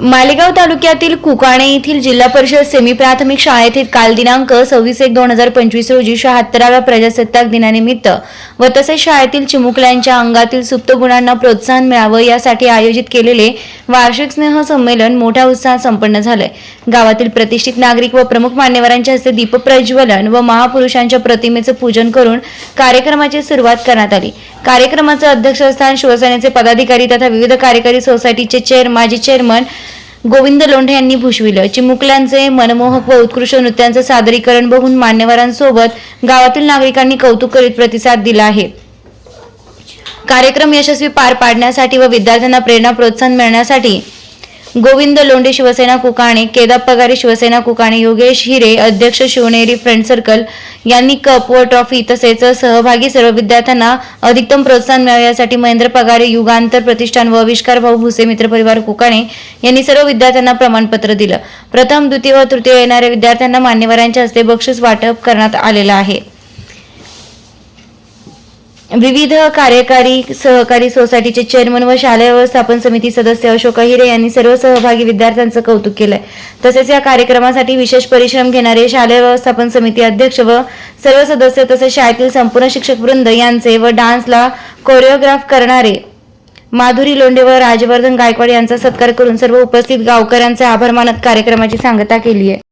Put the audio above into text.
मालेगाव तालुक्यातील कुकाणे येथील जिल्हा परिषद सेमी प्राथमिक शाळेत काल दिनांक सव्वीस एक दोन हजार पंचवीस रोजी शहात्तराव्या प्रजासत्ताक दिनानिमित्त व तसेच शाळेतील चिमुकल्यांच्या अंगातील सुप्त गुणांना प्रोत्साहन मिळावं यासाठी आयोजित केलेले वार्षिक स्नेह संमेलन मोठ्या उत्साहात संपन्न झालंय. गावातील प्रतिष्ठित नागरिक व प्रमुख मान्यवरांच्या हस्ते दीपप्रज्वलन व महापुरुषांच्या प्रतिमेचं पूजन करून कार्यक्रमाची सुरुवात करण्यात आली. कार्यक्रमाचं अध्यक्षस्थान शिवसेनेचे पदाधिकारी तथा विविध कार्यकारी सोसायटीचे चेअर माजी चेअरमन गोविंद लोंढे यांनी भूषविलं. चिमुकल्यांचे मनमोहक व उत्कृष्ट नृत्यांचं सादरीकरण बघून मान्यवरांसोबत गावातील नागरिकांनी कौतुक करीत प्रतिसाद दिला आहे. कार्यक्रम यशस्वी पार पाडण्यासाठी व विद्यार्थ्यांना प्रेरणा प्रोत्साहन मिळण्यासाठी गोविंद लोंढे शिवसेना कुकाणे केदार पगारे शिवसेना कुकाणे योगेश हिरे अध्यक्ष शिवनेरी फ्रेंड सर्कल यांनी कप व ट्रॉफी तसेच सहभागी सर्व विद्यार्थ्यांना अधिकतम प्रोत्साहन मिळावे यासाठी महेंद्र पगारे युगांतर प्रतिष्ठान व आविष्कार भाऊ भुसे मित्र परिवार कुकाणे यांनी सर्व विद्यार्थ्यांना प्रमाणपत्र दिलं. प्रथम द्वितीय व तृतीय येणाऱ्या विद्यार्थ्यांना मान्यवरांच्या हस्ते बक्षीस वाटप करण्यात आलेलं आहे. विविध कार्यकारी सहकारी सोसायटीचे चेअरमन व शालेय व्यवस्थापन समिती सदस्य अशोक हिरे यांनी सर्व सहभागी विद्यार्थ्यांचं कौतुक केलंय. तसेच या कार्यक्रमासाठी विशेष परिश्रम घेणारे शालेय व्यवस्थापन समिती अध्यक्ष व सर्व सदस्य तसेच शाळेतील संपूर्ण शिक्षक वृंद यांचे व डान्सला कोरिओग्राफ करणारे माधुरी लोंढे व राजवर्धन गायकवाड यांचा सत्कार करून सर्व उपस्थित गावकऱ्यांचे आभार मानत कार्यक्रमाची सांगता केली आहे